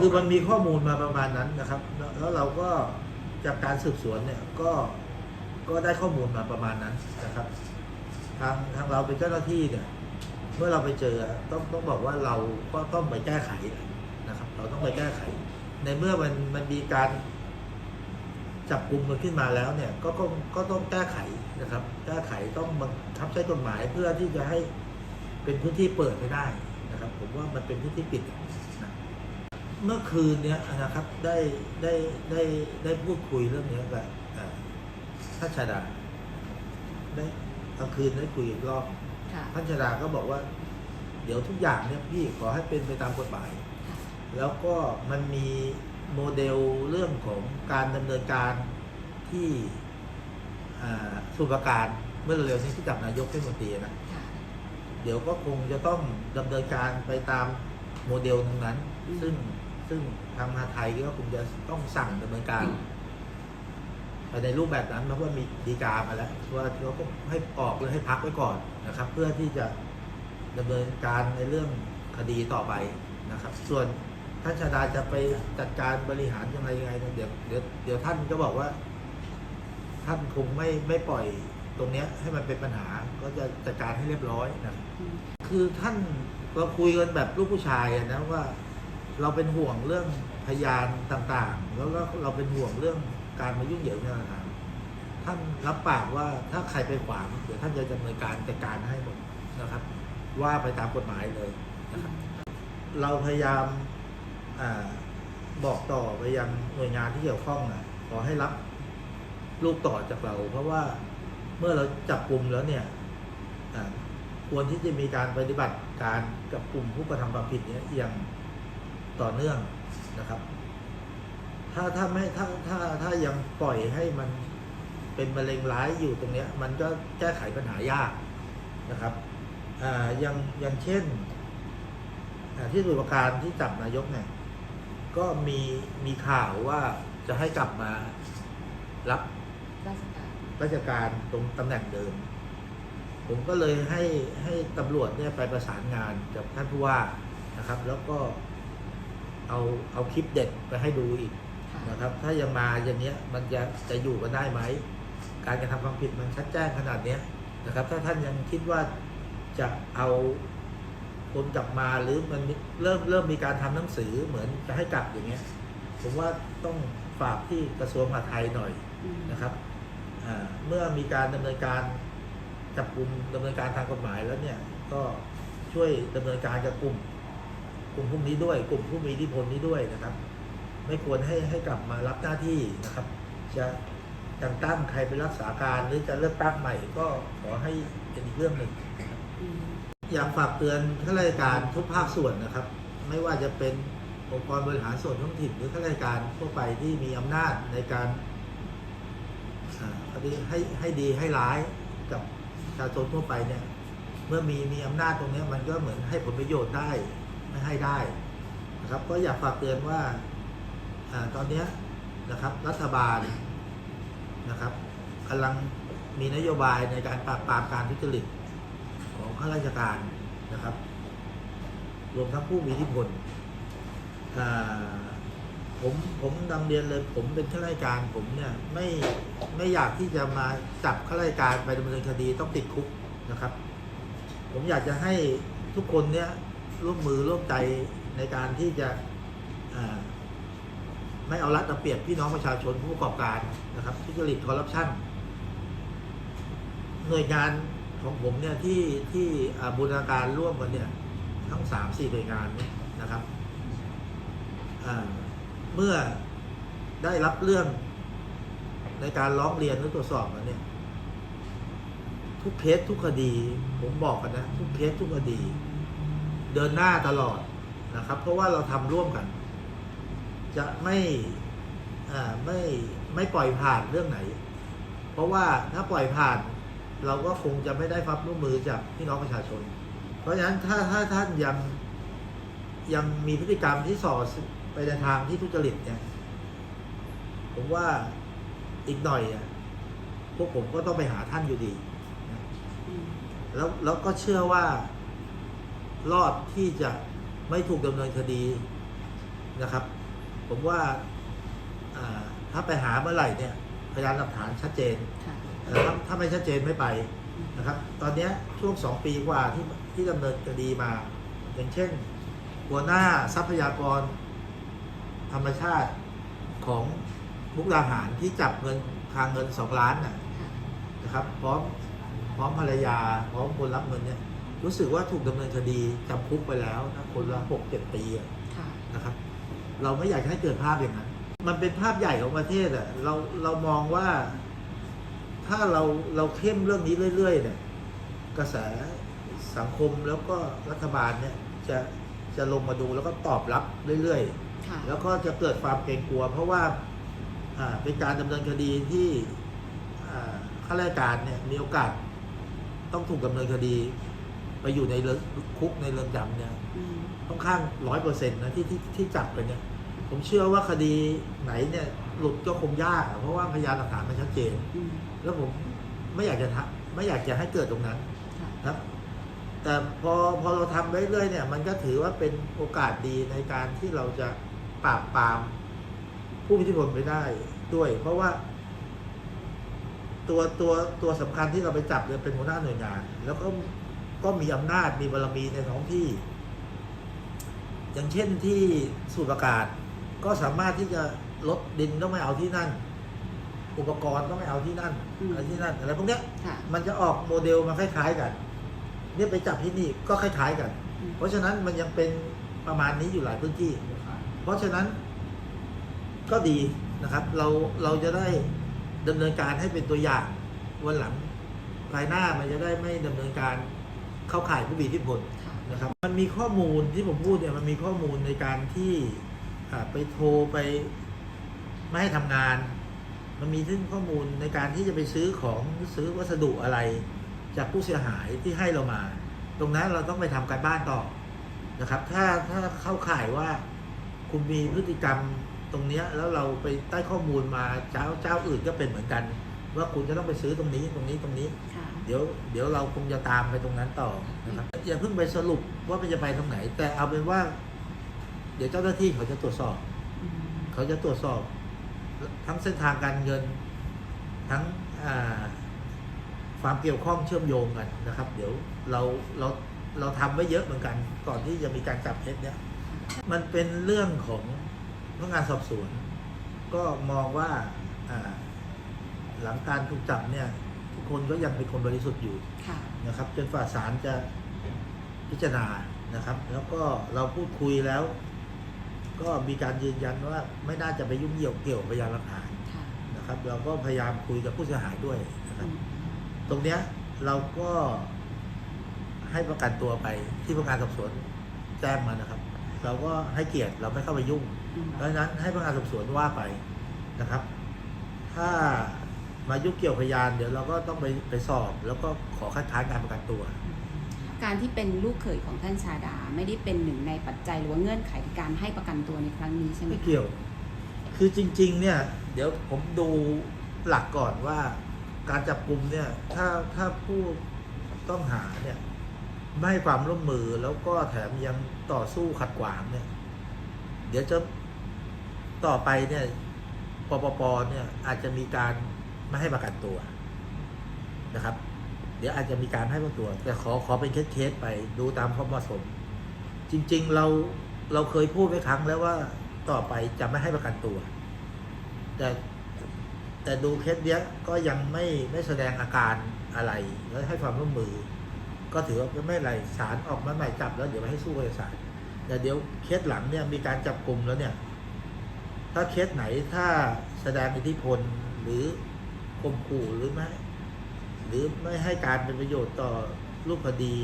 คือมันมีข้อมูลมาประมาณนั้นนะครับ แล้วเราก็จากการสืบสวนเนี่ยก็ก็ได้ข้อมูลมาประมาณนั้นนะครับ ทางทางเราเป็นเจ้าหน้าที่เนี่ยเมื่อเราไปเจอต้องต้องบอกว่าเราก็ต้องไปแก้ไขนะครับ เราต้องไปแก้ไข ในเมื่อมันมันมีการจับกลุ่มมันขึ้นมาแล้วเนี่ยก็ก็ก็ต้องแก้ไขนะครับ แก้ไขต้องบังคับใช้กฎหมายเพื่อที่จะให้เป็นพื้นที่เปิดไม่ได้นะครับ ผมว่ามันเป็นพื้นที่ปิด เมื่อคืนเนี้ยนะครับได้ได้ได้ได้พูดคุยเรื่องเนี้ยกับเอ่อท่านชาดาได้กลางคืนได้คุยอีกรอบค่ะ ท่านชาดาก็บอกว่า เดี๋ยวทุกอย่างเนี่ยพี่ขอให้เป็นไปตามกฎหมายแล้วก็มันมีโมเดลเรื่องของการดำเนินการที่อ่าสมุทรปราการเมื่อเร็วๆนี้ที่จับนายกเทศมนตรีนะ ค่ะ เดี๋ยวก็คงจะต้องดำเนินการไปตามโมเดลตรงนั้นอืมซึ่ง ซึ่งทางมหาไทยก็คงจะต้องสั่งดำเนินการไปในรูปแบบนั้นเพราะว่ามีดีกามาแล้วว่าเราก็ให้ออกหรือให้พักไว้ก่อนนะครับ เพื่อที่จะดำเนินการในเรื่องคดีต่อไปนะครับ ส่วนท่านชาดาจะไปจัดการบริหารยังไงยังไงเนี่ยเดี๋ยวเดี๋ยวเดี๋ยวท่านก็บอกว่า ท่านคงไม่ไม่ปล่อยตรงเนี้ย ให้มันเป็นปัญหาก็จะจัดการให้เรียบร้อยนะครับอืมคือท่านเราคุยกันแบบลูกผู้ชายอะนะว่า เราเป็นห่วงเรื่องพยานต่างๆ แล้วก็เราเป็นห่วงเรื่องการมายุ่งเหยิงในต่างๆท่านรับปากว่าถ้าใครไปขวางเดี๋ยวท่านจะดำเนินการจัดการให้หมดนะครับ ว่าไปตามกฎหมายเลยนะครับ เราพยายามอบอกต่อไปยังหน่วยงานที่เกี่ยวข้องนะขอให้รับลูกต่อจากเรา เพราะว่าเมื่อเราจับกลุ่มแล้วเนี่ยควรที่จะมีการปฏิบัติการกับกลุ่มผู้กระทำความผิดเนี้อย่าง ต่อเนื่องนะครับ ถ้าถ้าไม่ถ้าถ้าถ้ายังปล่อยให้มันเป็นมะเร็งร้ายอยู่ตรงเนี้ย มันก็แก้ไขปัญหายากนะครับอ่าอย่างอย่างเช่นอ่าที่สมุทรปราการที่จับนายกเนี่ย ก็มีมีข่าวว่าจะให้กลับมารับราชการราชการตรงตำแหน่งเดิม ผมก็เลยให้ให้ตำรวจเนี่ยไปประสานงานกับท่านผู้ว่านะครับ แล้วก็ เอาเอาคลิปเด็ดไปให้ดูอีกค่ะนะครับ ถ้ายังมาอย่างเนี้ยมันจะจะอยู่กันได้ไหม การกระทำความผิดมันชัดแจ้งขนาดเนี้ยนะครับ ถ้าท่านยังคิดว่าจะเอาคนกลับมาหรือมันเริ่มเริ่มมีการทำหนังสือเหมือนจะให้กลับอย่างเงี้ย ผมว่าต้องฝากที่กระทรวงมหาดไทยหน่อยอืมนะครับอ่าเมื่อมีการดำเนินการจับกลุ่มดำเนินการทางกฎหมายแล้วเนี่ยก็ช่วยดำเนินการกับกลุ่ม กลุ่มพวกนี้ด้วย กลุ่มผู้มีอิทธิพลนี้ด้วยนะครับ ไม่ควรให้ให้กลับมารับหน้าที่นะครับ จะแต่งตั้งใครเป็นรักษาการหรือจะเลือกตั้งใหม่ก็ขอให้เป็นอีกเรื่องหนึ่งอืมอยากฝากเตือนข้าราชการทุกภาคส่วนนะครับ ไม่ว่าจะเป็นองค์กรบริหารส่วนท้องถิ่นหรือข้าราชการทั่วไปที่มีอำนาจในการอ่าพอดีให้ให้ดีให้ร้ายกับประชาชนทั่วไปเนี่ย เมื่อมีมีอำนาจตรงเนี้ยมันก็เหมือนให้ผลประโยชน์ได้ ไม่ให้ได้นะครับก็อยากฝากเตือนว่าอตอนนี้นะครับรัฐบาลนะครับกำลังมีนโยบายในการปราบปรามการทุจริตของข้าราชการนะครับ รวมทั้งผู้มีอิทธิพลผมผมนำเรียนเลยผมเป็นข้าราชการผมเนี่ยไม่ไม่อยากที่จะมาจับข้าราชการไปดำเนินคดีต้องติดคุกนะครับ ผมอยากจะให้ทุกคนเนี่ย ร่วมมือร่วมใจในการที่จะไม่เอารัดเอาเปรียบพี่น้องประชาชนผู้ประกอบการนะครับทุจริตคอร์รัปชันหน่วยงานของผมเนี่ยที่ที่บูรณาการร่วมกันเนี่ยทั้งสามสี่หน่วยงานนะครับเมื่อได้รับเรื่องในการร้องเรียนหรือตรวจสอบมาเนี่ยทุกเคสทุกคดี ผมบอกกันนะ ทุกเคสทุกคดี เดินหน้าตลอดนะครับ เพราะว่าเราทำร่วมกัน จะไม่ไม่ไม่ปล่อยผ่านเรื่องไหน เพราะว่าถ้าปล่อยผ่าน เราก็คงจะไม่ได้ความร่วมมือจากพี่น้องประชาชน เพราะฉะนั้นถ้าถ้าท่านยังยังมีพฤติกรรมที่ส่อไปในทางที่ทุจริตเนี่ยผมว่าอีกหน่อยอะพวกผมก็ต้องไปหาท่านอยู่ดี แล้วแล้วก็เชื่อว่า รอดที่จะไม่ถูกดำเนินคดีในนะครับ ผมว่าอ่าถ้าไปหาเมื่อไหร่เนี่ยพยานหลักฐานชัดเจนค่ะนะครับถ้าไม่ชัดเจนไม่ไปนะครับ ตอนเนี้ยช่วงสองปีกว่าที่ที่ดำเนินคดีมา อย่างเช่น หัวหน้าทรัพยากร ธรรมชาติของมุกดาหารที่จับเงินทางเงินสองล้านน่ะค่ะนะครับ พร้อมพร้อมภรรยา พร้อมคนรับเงินเนี่ย รู้สึกว่าถูกดำเนินคดีจำคุกไปแล้วนะคนละหกเจ็ดปีอะค่ะ นะครับ เราไม่อยากให้เกิดภาพอย่างนั้น มันเป็นภาพใหญ่ของประเทศอะเราเรามองว่า ถ้าเราเราเข้มเรื่องนี้เรื่อยๆเนี่ยกระแสสังคมแล้วก็รัฐบาลเนี่ยจะจะลงมาดูแล้วก็ตอบรับเรื่อยๆค่ะแล้วก็จะเกิดความเกรงกลัว เพราะว่าอ่าเป็นการดำเนินคดีที่อ่าข้าราชการเนี่ยมีโอกาสต้องถูกดำเนินคดี ไปอยู่ในเรือนคุกในเรือนจำเนี่ยอืมค่อนข้างร้อยเปอร์เซ็นต์นะที่ที่ที่จับกันเนี่ย ผมเชื่อว่าคดีไหนเนี่ยหลุดก็คงยากอะเพราะว่าพยานหลักฐานมันชัดเจนอืมแล้วผมไม่อยากจะทำไม่อยากจะให้เกิดตรงนั้นค่ะครับแต่พอพอเราทำไปเรื่อยๆเนี่ย มันก็ถือว่าเป็นโอกาสดีในการที่เราจะปราบปราม ผู้มีอิทธิพลไปได้ด้วย เพราะว่า ตัวตัวตัวสำคัญที่เราไปจับเนี่ยเป็นหัวหน้าหน่วยงาน แล้วก็ ก็มีอำนาจมีบารมีในท้องที่ อย่างเช่นที่สูบอากาศก็สามารถที่จะลดดินต้องไม่เอาที่นั่น อุปกรณ์ต้องไม่เอาที่นั่นอะไรที่นั่นอะไรพวกเนี้ยค่ะมันจะออกโมเดลมาคล้ายๆกันเนี่ยไปจับที่นี่ก็คล้ายๆกัน อืม เพราะฉะนั้นมันยังเป็นประมาณนี้อยู่หลายพื้นที่ เพราะฉะนั้นก็ดีนะครับ เราเราจะได้ดำเนินการให้เป็นตัวอย่างวันหลังภายหน้ามันจะได้ไม่ดำเนินการ เข้าข่ายผู้มีอิทธิพลค่ะนะครับมันมีข้อมูลที่ผมพูดเนี่ยมันมีข้อมูลในการที่อ่าไปโทรไปไม่ให้ทำงาน มันมีซึ่งข้อมูลในการที่จะไปซื้อของซื้อวัสดุอะไร จากผู้เสียหายที่ให้เรามา ตรงนั้นเราต้องไปทำการบ้านต่อนะครับ ถ้าถ้าเข้าข่ายว่าคุณมีพฤติกรรมตรงเนี้ยแล้วเราไปได้ข้อมูลมาเจ้าเจ้าอื่นก็เป็นเหมือนกัน ว่าคุณจะต้องไปซื้อตรงนี้ตรงนี้ตรงนี้ค่ะเดี๋ยวเดี๋ยวเราคงจะตามไปตรงนั้นต่อนะครับอย่าเพิ่งไปสรุปว่ามันจะไปตรงไหน แต่เอาเป็นว่า เดี๋ยวเจ้าหน้าที่เขาจะตรวจสอบอืมเขาจะตรวจสอบ ทั้งเส้นทางการเงิน ทั้งอ่าความเกี่ยวข้องเชื่อมโยงกันนะครับ เดี๋ยวเราเราเราทำไว้เยอะเหมือนกัน ก่อนที่จะมีการจับเท็จเนี่ยมันเป็นเรื่องของพนักงานสอบสวน ก็มองว่าอ่าหลังการถูกจับเนี่ยทุก คนก็ยังเป็นคนบริสุทธิ์อยู่ค่ะ นะครับ จนฝ่าศาลจะพิจารณานะครับ แล้วก็เราพูดคุยแล้ว ก็มีการยืนยันว่าไม่น่าจะไปยุ่งเกี่ยวเกี่ยวกับพยานหลักฐานค่ะนะครับ เราก็พยายามคุยกับผู้เสียหายด้วยนะคอืรับมตรงเนี้ยเราก็ให้ประกันตัวไปที่พนักงานสอบสวนแจ้งมานะครับ เราก็ให้เกียรติเราไม่เข้าไปยุ่ง อืมเพราะฉะนั้นให้พนักงานสอบสวนว่าไปนะครับ ถ้า มายุ่งเกี่ยวพยานเดี๋ยวเราก็ต้องไปไปสอบ แล้วก็ขอคัดค้านการประกันตัว การที่เป็นลูกเขยของท่านชาดา ไม่ได้เป็นหนึ่งในปัจจัยหรือว่าเงื่อนไขในการให้ประกันตัวในครั้งนี้ใช่ไหมไม่คะเกี่ยว คือจริง ๆ เนี่ย เดี๋ยวผมดูหลักก่อนว่า การจับกลุ่มเนี่ย ถ้าถ้าผู้ต้องหาเนี่ย ไม่ให้ความร่วมมือแล้วก็แถมยังต่อสู้ขัดขวางเนี่ย เดี๋ยวจะต่อไปเนี่ยปปปเนี่ยอาจจะมีการ ไม่ให้ประกันตัวนะครับ เดี๋ยวอาจจะมีการให้ประกันตัว แต่ขอขอเป็นเคสๆไปดูตามความเหมาะสม จริง ๆ เราเราเคยพูดไปครั้งแล้วว่าต่อไปจะไม่ให้ประกันตัว แต่แต่ดูเคสเนี้ยก็ยังไม่ไม่แสดงอาการอะไร แล้วให้ความร่วมมือ ก็ถือว่าไม่เป็นไรศาลออกมาหมายจับแล้วเดี๋ยวไปให้สู้กับศาลแต่เดี๋ยวเคสหลังเนี่ยมีการจับกลุ่มแล้วเนี่ย ถ้าเคสไหนถ้าแสดงอิทธิพลหรือ ข่มขู่หรือไม่หรือไม่ให้การเป็นประโยชน์ต่อรูปคดี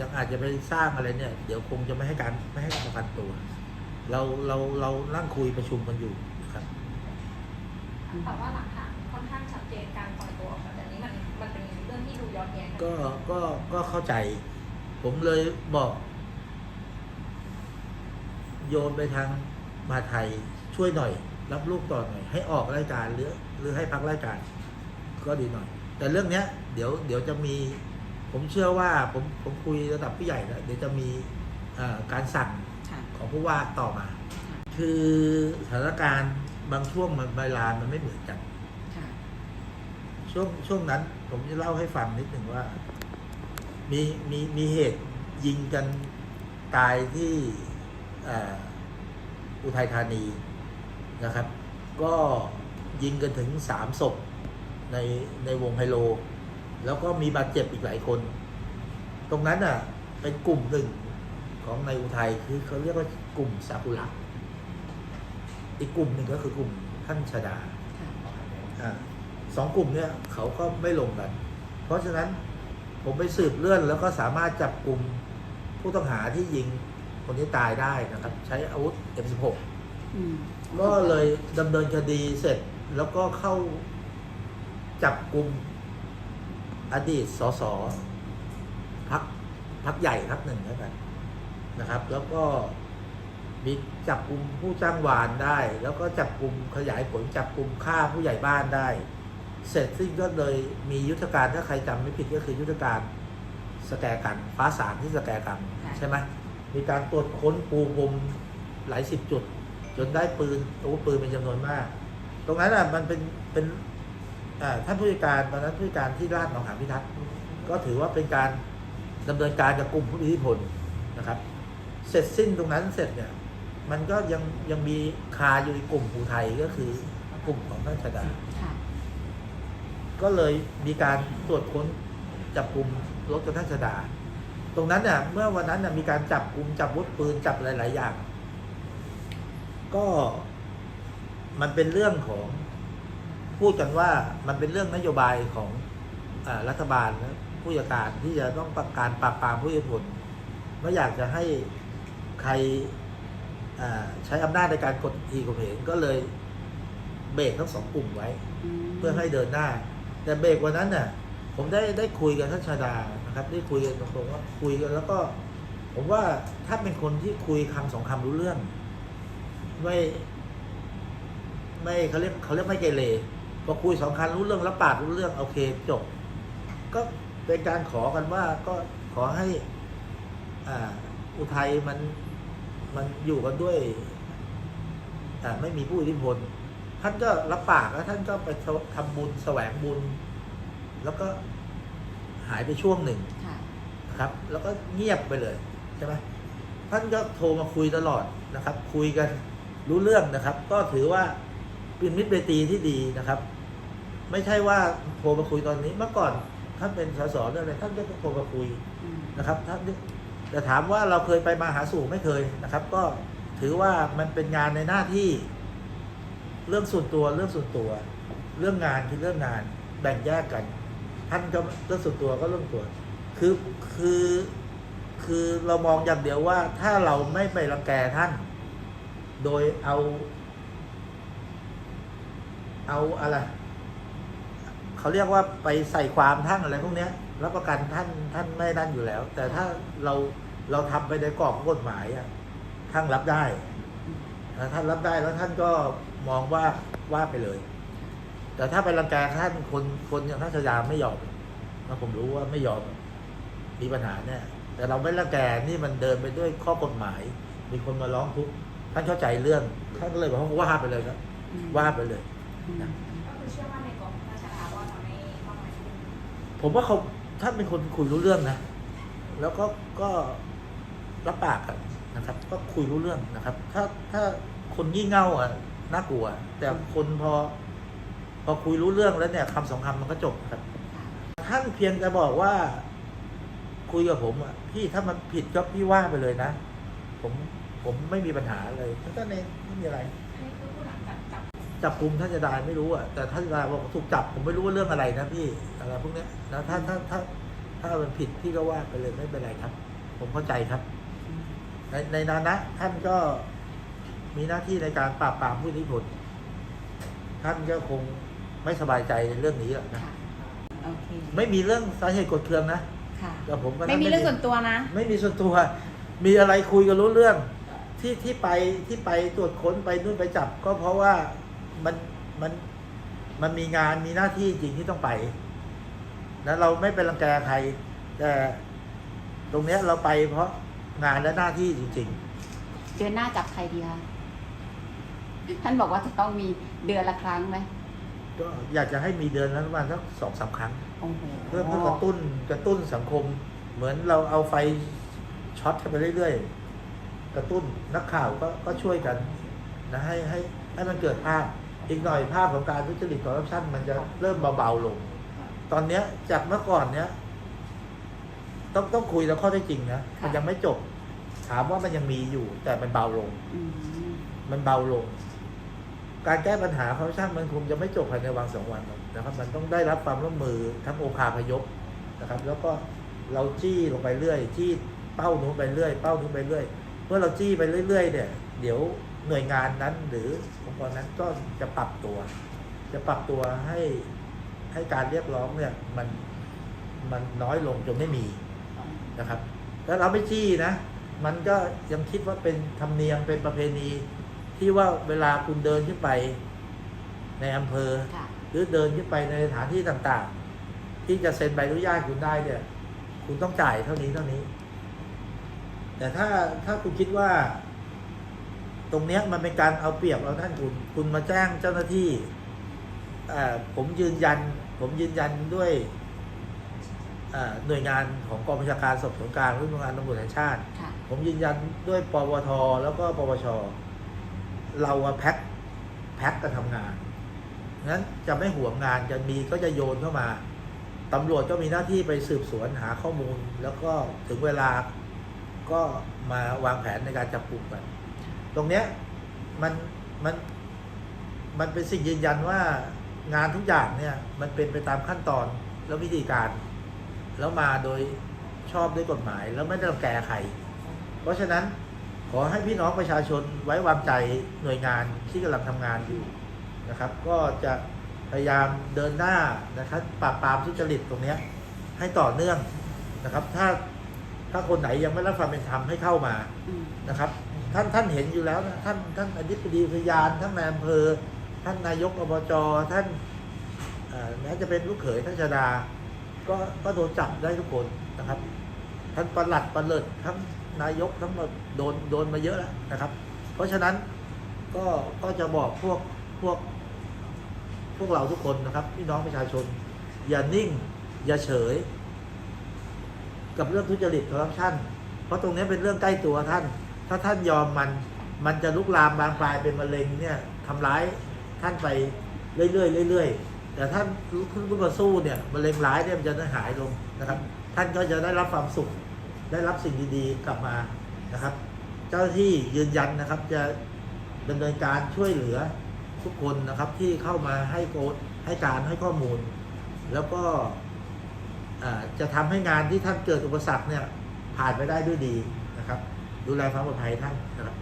ยังอาจจะไปสร้างอะไรเนี่ย เดี๋ยวคงจะไม่ให้การไม่ให้การประกันตัว เราเราเรานั่งคุยประชุมกันอยู่นะครับแต่ว่าหลักฐานค่อนข้างชัดเจนการปล่อยตัวออกมาแต่นี้มันมันเป็นเรื่องที่ดูย้อนแย้งกันก็ก็ก็เข้าใจ ผมเลยบอก โยนไปทางมหาไทยช่วยหน่อย รับลูกต่อหน่อย ให้ออกรายการหรือหรือให้พักรายการ ก็ดีหน่อย แต่เรื่องเนี้ยเดี๋ยวเดี๋ยวจะมี ผมเชื่อว่าผมผมคุยระดับผู้ใหญ่แล้วเดี๋ยวจะมีเอ่อการสั่งค่ะของผู้ว่าต่อมาค่ะคือสถานการณ์บางช่วงมันเวลามันไม่เหมือนกันค่ะช่วงช่วงนั้น ผมจะเล่าให้ฟังนิดหนึ่งว่า มีมีมีเหตุยิงกันตายที่อ่าอุทัยธานีนะครับ ก็ยิงกันถึงสามศพ ในในวงไฮโล แล้วก็มีบาดเจ็บอีกหลายคน ตรงนั้นอะ เป็นกลุ่มหนึ่งของในอุทัยคือเขาเรียกว่ากลุ่มซากุระอีกกลุ่มหนึ่งก็คือกลุ่มท่านชดาค่ะอ่าสองกลุ่มเนี่ยเขาก็ไม่ลงกัน เพราะฉะนั้นผมไปสืบเลื่อนแล้วก็สามารถจับกลุ่มผู้ต้องหาที่ยิงคนที่ตายได้นะครับ ใช้อาวุธ M16 อืมก็เลยดำเนินคดีเสร็จแล้วก็เข้า จับกลุ่มอดีตสสพักพักใหญ่พักหนึ่งแล้วกันนะครับ แล้วก็มีจับกลุ่มผู้จ้างวานได้ แล้วก็จับกลุ่มขยายผลจับกลุ่มฆ่าผู้ใหญ่บ้านได้ เสร็จสิ้นก็เลยมียุทธการถ้าใครจำไม่ผิดก็คือยุทธการสแกกันฟ้าสางที่สแกกันใช่ไหมมีการตรวจค้นปูพรมหลายสิบจุด จนได้ปืนอาวุธปืนเป็นจำนวนมาก ตรงนั้นอะมันเป็นเป็นอ่า ท่านผู้จัดการตอนนั้นผู้จัดการที่ราชหนองหานพิทักษ์ก็ถือว่าเป็นการดำเนินการกับกลุ่มผู้มีอิทธิพลนะครับ เสร็จสิ้นตรงนั้นเสร็จเนี่ย มันก็ยังยังมีคาอยู่ในกลุ่มภูไทยก็คือกลุ่มของท่านชดาค่ะก็เลยมีการตรวจค้นจับกลุ่มรถกับท่านชดา ตรงนั้นเนี่ยเมื่อวันนั้นน่ะมีการจับกลุ่มจับอาวุธปืนจับหลาย ๆ อย่าง ก็มันเป็นเรื่องของ พูดกันว่ามันเป็นเรื่องนโยบายของอรัฐบาลนะผู้จัดการที่จะต้องประการปราบปรามผู้อิทธิพลไม่อยากจะให้ใครใช้อำนาจในการกดทีกดเหงก็เลยเบรกทั้งสองกลุ่มไว้ เพื่อให้เดินหน้า แต่เบรกวันนั้นน่ะ ผมได้ได้คุยกับท่านชาดานะครับ ได้คุยกันตรงๆว่าคุยกันแล้วก็ ผมว่าถ้าเป็นคนที่คุยคำสองคำรู้เรื่อง ไม่ ไม่เขาเรียกเขาเรียกไม่เกเร พอคุยสองคำรู้เรื่องแล้วปากรู้เรื่องโอเคจบ ก็เป็นการขอกันว่าก็ขอให้อ่าอุทัยมันมันอยู่กันด้วยอ่าไม่มีผู้อิทธิพลท่านก็รับปากแล้วท่านก็ไปทำบุญแสวงบุญ แล้วก็หายไปช่วงหนึ่งค่ะนะครับ แล้วก็เงียบไปเลยใช่ไหมท่านก็โทรมาคุยตลอดนะครับ คุยกันรู้เรื่องนะครับ ก็ถือว่าเป็นมิตรเบตรีที่ดีนะครับ ไม่ใช่ว่าโทรมาคุยตอนนี้เมื่อก่อนท่านเป็นสสเรื่องอะไรท่านก็โทรมาคุยนะครับท่านแต่ถามว่าเราเคยไปมาหาสู่ไม่เคยนะครับ ก็ถือว่ามันเป็นงานในหน้าที่ เรื่องส่วนตัวเรื่องส่วนตัว เรื่องงานคือเรื่องงานแบ่งแยกกัน ท่านก็เรื่องส่วนตัวก็เรื่องตัว คือคือคือเรามองอย่างเดียวว่าถ้าเราไม่ไปรังแกท่าน โดยเอา เอาอะไร เขาเรียกว่าไปใส่ความท่านอะไรพวกเนี้ยรับประกันท่านท่านไม่นั่นอยู่แล้ว แต่ถ้าเราเราทำไปในกรอบกฎหมายอะท่านรับได้ท่านรับได้แล้วท่านก็มองว่าว่าไปเลย แต่ถ้าไปรังแกท่านคนคนอย่างท่านชยาไม่ยอมแล้วผมรู้ว่าไม่ยอมมีปัญหาเนี่ยแต่เราไม่รังแกนี่มันเดินไปด้วยข้อกฎหมาย มีคนมาร้องทุกท่านเข้าใจเรื่องท่านก็เลยบอกว่าว่าไปเลยครับว่าไปเลยนใผมว่าเขาท่านเป็นคนคุยรู้เรื่องนะ แล้วก็ก็รับปากกันนะครับ ก็คุยรู้เรื่องนะครับ ถ้าถ้าคนงี่เง่าอะน่ากลัว แต่คนพอ พอคุยรู้เรื่องแล้วเนี่ยคำสองคำมันก็จบครับ ท่านเพียงจะบอกว่า คุยกับผมอะพี่ถ้ามันผิดก็พี่ว่าไปเลยนะ ผมผมไม่มีปัญหาเลยแค่นั้นเองไม่มีอะไร อันนี้คือผู้หลังจากจับ จับกลุ่มท่านจะได้ไม่รู้อะแต่ท่านจะบอกถูกจับผมไม่รู้ว่าเรื่องอะไรนะพี่อะไรพวกเนี้ยนะถ้าถ้าถ้าถ้ามันผิดพี่ก็ว่าไปเลยไม่เป็นไรครับ ผมเข้าใจครับ ในในฐานะท่านก็มีหน้าที่ในการปราบปรามผู้มีอิทธิพลท่านก็คงไม่สบายใจในเรื่องนี้หรอกนะค่ะโอเคไม่มีเรื่องสาเหตุกดเครื่องนะค่ะแต่ผมก็ไม่มีเรื่องส่วนตัวนะ ไม่มีส่วนตัว มีอะไรคุยกันรู้เรื่อง ที่ที่ไปที่ไปตรวจค้นไปนู่นไปจับ ก็เพราะว่า มันมันมันมีงานมีหน้าที่จริงที่ต้องไปนะเราไม่เป็นรังแกใคร แต่ตรงเนี้ยเราไปเพราะงานและหน้าที่จริง เดือนหน้าจับใครดีคะๆท่านบอกว่าจะต้องมีเดือนละครั้งไหมก็อยากจะให้มีเดือนละประมาณสักสองสามครั้ง โอ้โหเพื่อเพื่อกระตุ้นกระตุ้นสังคม เหมือนเราเอาไฟช็อตกันไปเรื่อยๆ กระตุ้นนักข่าวก็ก็ช่วยกันนะให้ให้ให้มันเกิดภาพ อีกหน่อยภาพของการทุจริตคอร์รัปชันมันจะเริ่มเบาๆลง ตอนเนี้ยจากเมื่อก่อนเนี้ยต้องต้องคุยแล้วข้อได้จริงนะมันยังไม่จบ ถามว่ามันยังมีอยู่ แต่มันเบาลง อืมมันเบาลง การแก้ปัญหาคอร์รัปชันมันคงจะไม่จบภายในวันสองวันหรอกนะครับ มันต้องได้รับความร่วมมือทั้งองค์คาพยพนะครับ แล้วก็เราจี้ลงไปเรื่อยจี้เป้านู้นไปเรื่อย เป้านู้นไปเรื่อยเมื่อเราจี้ไปเรื่อย ๆ เนี่ย เดี๋ยว หน่วยงานนั้นหรือองค์กรนั้นก็จะปรับตัว จะปรับตัวให้ให้การเรียกร้องเนี่ยมันมันน้อยลงจนไม่มีนะครับ แล้วเราไม่จี้นะ มันก็ยังคิดว่าเป็นธรรมเนียมเป็นประเพณี ที่ว่าเวลาคุณเดินขึ้นไปในอำเภอค่ะหรือเดินขึ้นไปในสถานที่ต่างๆ ที่จะเซ็นใบอนุญาตคุณได้เนี่ย คุณต้องจ่ายเท่านี้เท่านี้ แต่ถ้าถ้าคุณคิดว่า ตรงเนี้ยมันเป็นการเอาเปรียบเอาท่านคุณ คุณมาแจ้งเจ้าหน้าที่อ่าผมยืนยัน ผมยืนยันด้วยอ่าหน่วยงานของกองบัญชาการสอบสวนกลางหรือหน่วยงานตำรวจแห่งชาติค่ะผมยืนยันด้วยปวท แล้วก็ปวช เราอะแพ็คแพ็คกันทำงานงั้นจะไม่ห่วงงานจะมีก็จะโยนเข้ามาตำรวจก็มีหน้าที่ไปสืบสวนหาข้อมูล แล้วก็ถึงเวลาก็มาวางแผนในการจับกลุ่มกัน ตรงเนี้ยมันมันมันเป็นสิ่งยืนยันว่างานทุกอย่างเนี่ย มันเป็นไปตามขั้นตอนและวิธีการ แล้วมาโดยชอบด้วยกฎหมาย แล้วไม่ได้รังแกใครเพราะฉะนั้นขอให้พี่น้องประชาชนไว้วางใจหน่วยงานที่กำลังทำงานอยู่นะครับ ก็จะพยายามเดินหน้านะครับปราบปรามทุจริตตรงนี้ให้ต่อเนื่องนะครับ ถ้าถ้าคนไหนยังไม่รับความเป็นธรรมให้เข้ามานะครับ ท่านท่านเห็นอยู่แล้วนะท่านท่านอธิบดีพยานท่านนายอำเภอ ท่านนายกอบจท่านแม้จะเป็นลูกเขยท่านชดา ก็ก็โดนจับได้ทุกคนนะครับ ท่านประหลัดประเลิดทั้งนายกทั้งหมดโดนโดนมาเยอะแล้วนะครับ เพราะฉะนั้นก็ก็จะบอกพวกพวกพวกเราทุกคนนะครับพี่น้องประชาชน อย่านิ่ง อย่าเฉย กับเรื่องทุจริตคอร์รัปชันเพราะตรงนี้เป็นเรื่องใกล้ตัวท่าน ถ้าท่านยอมมัน มันจะลุกลามบานปลายเป็นมะเร็งเนี่ยทำร้ายท่านไปเรื่อยๆเรื่อยๆแต่ท่านลุกขึ้นมาสู้เนี่ยมะเร็งร้ายเนี่ยมันจะได้หายลงนะครับ ท่านก็จะได้รับความสุข ได้รับสิ่งดีๆกลับมานะครับ เจ้าหน้าที่ยืนยันนะครับ จะดำเนินการช่วยเหลือทุกคนนะครับที่เข้ามาให้โกดให้การให้ข้อมูล แล้วก็จะทำให้งานที่ท่านเกิดอุปสรรคเนี่ยผ่านไปได้ด้วยดี ดูแลความปลอดภัยท่านนะครับ